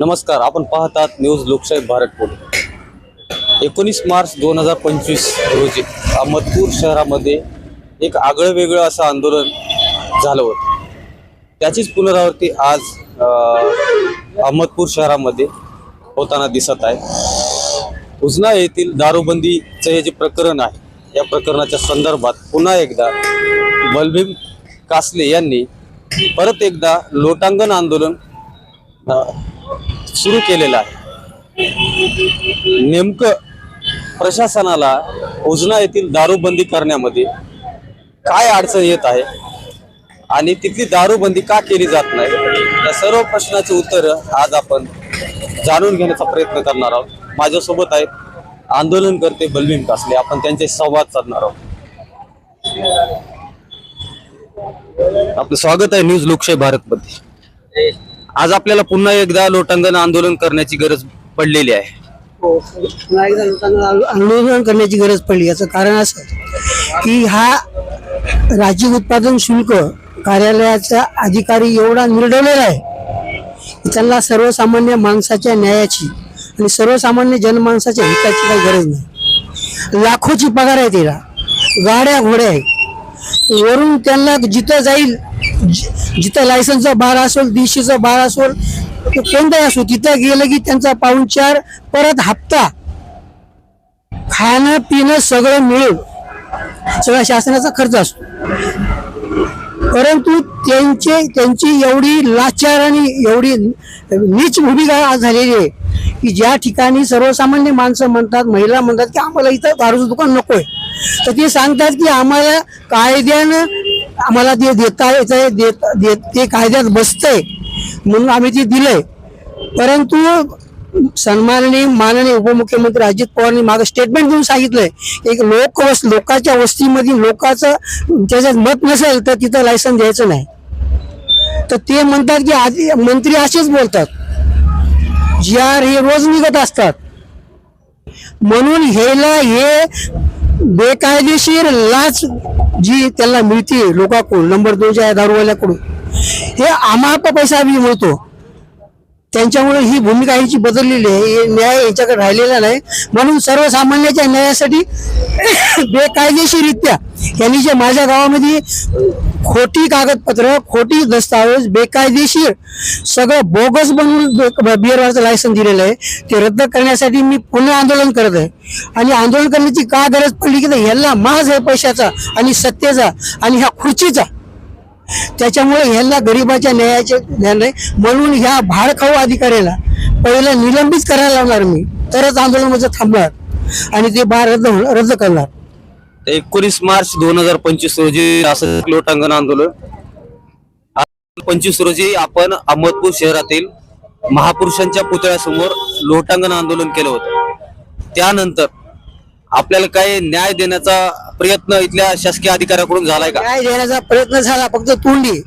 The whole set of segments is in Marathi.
नमस्कार आपण पाहतात न्यूज लोकशाही भारत एकोणीस मार्च दोन हजार पंचवीस रोजी अहमदपूर शहरामध्ये एक आगळं वेगळं असं आंदोलन झालं होतं. त्याचीच पुनरावृत्ती आज अहमदपूर शहरामध्ये होताना दिसत आहे. उजना येथील दारूबंदीचं हे जे प्रकरण आहे या प्रकरणाच्या संदर्भात पुन्हा एकदा बलभीम कासले यांनी परत एकदा लोटांगण आंदोलन सुरू केलेलं आहे. नेमकं प्रशासनाला उजना येथील दारूबंदी करण्यामध्ये काय अडचण येत आहे आणि तिथली दारूबंदी का केली जात नाही या सर्व प्रश्नाचे उत्तर आज आपण जाणून घेण्याचा प्रयत्न करणार आहोत. माझ्यासोबत आहेत आंदोलनकर्ते बलवीन कासले. आपण त्यांचे संवाद साधणार आहोत. आपलं स्वागत आहे न्यूज लोकशाही भारतमध्ये. आज आपल्याला पुन्हा एकदा लोटांगण आंदोलन करण्याची गरज पडलेली आहे. हो. पुन्हा एकदा आंदोलन करण्याची गरज पडली. याचं कारण असं की हा राज्य उत्पादन शुल्क कार्यालयाचा अधिकारी एवढा निर्डवलेला आहे की त्यांना सर्वसामान्य माणसाच्या न्यायाची आणि सर्वसामान्य जनमानसाच्या हिताची काही गरज नाही. लाखोची पगार आहे तिला. गाड्या घोड्या आहे वरून त्यांना जिथं जाईल जिथं लायसनचा बार असेल दिशीचा बार असेल कोणताही असो तिथं गेलं की त्यांचा पाहुणचार परत हप्ता. खाणं पिणं सगळं मिळून सगळा शासनाचा खर्च असतो. परंतु त्यांचे त्यांची एवढी लाचार आणि एवढी नीच भूमिका आज झालेली आहे की ज्या ठिकाणी सर्वसामान्य माणसं म्हणतात महिला म्हणतात की आम्हाला इथं दारूचं दुकान नकोय. तर ते सांगतात की आम्हाला कायद्यानं आम्हाला ते देता येतंय देत देत ते कायद्यात बसतंय म्हणून आम्ही ते दिलंय. परंतु सन्माननीय माननीय उपमुख्यमंत्री अजित पवारनी माझं स्टेटमेंट देऊन सांगितलंय एक लोक वस लोकांच्या वस्तीमध्ये लोकांचं त्याच्यात मत नसेल तर तिथं लायसन द्यायचं नाही. तर ते म्हणतात की आधी मंत्री असेच बोलतात. जी आर हे रोज निघत असतात. म्हणून ह्याला हे बेकायदेशीर लाच जी त्याला मिळते लोकांकडून नंबर दोनच्या दारूवाल्याकडून हे आम्हाला पैसा आम्ही मिळतो. त्यांच्यामुळे ही भूमिका यांची बदललेली आहे. हे न्याय यांच्याकडे राहिलेला नाही. म्हणून सर्वसामान्याच्या न्यायासाठी बेकायदेशीररित्या यांनी जे माझ्या गावामध्ये खोटी कागदपत्र खोटी दस्तावेज बेकायदेशीर सगळं बोगस बनवून बिअरवरचं लायसन दिलेलं आहे. ते रद्द करण्यासाठी मी पुन्हा आंदोलन करत आहे. आणि आंदोलन करण्याची का गरज पडली की नाही, ह्याला महाज आहे पैशाचा आणि सत्तेचा आणि ह्या खुर्चीचा. त्याच्यामुळे ह्यांना गरिबाच्या न्यायाचे ज्ञान नाही. म्हणून ह्या भाडखाऊ अधिकाऱ्याला पहिला निलंबित करायला लावणार मी. तरच आंदोलन माझं थांबणार. आणि ते बार रद्द होणार- रद्द करणार. एकोणीस मार्च दोन हजार पंचवीस रोजी असं लोटांगण आंदोलन. पंचवीस रोजी आपण अहमदपूर शहरातील महापुरुषांच्या पुतळ्यासमोर लोटांगण आंदोलन केलं होतं. त्यानंतर आपल्याला काही न्याय देण्याचा प्रयत्न इथल्या शासकीय अधिकाऱ्याकडून झालाय का? न्याय देण्याचा प्रयत्न झाला फक्त तोंडी.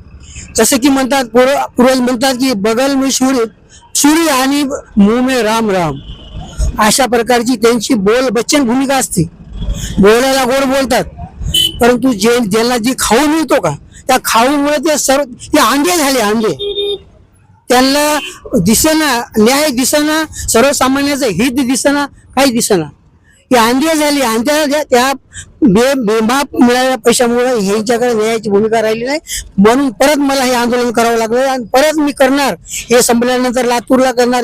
जसं की म्हणतात पूर्व- पूर्वज म्हणतात की बगल मी सूर्य सूर्य आणि मुमे राम राम. अशा प्रकारची त्यांची बोल बच्चन भूमिका असते. बोलायला गोड बोलतात. परंतु जे ज्यांना जी खाऊ मिळतो का त्या खाऊमुळे ते सर्व ते अंडे झाले अंडे त्यांना दिसेना न्याय दिसेना सर्वसामान्याचं हित दिसेना काही दिसेना. ही अंधी झाली अंध्या त्या बे बेमाप मिळालेल्या पैशामुळे ह्यांच्याकडे न्यायाची भूमिका राहिली नाही. म्हणून परत मला हे आंदोलन करावं लागलं आणि परत मी करणार. हे संपल्यानंतर लातूरला करणार.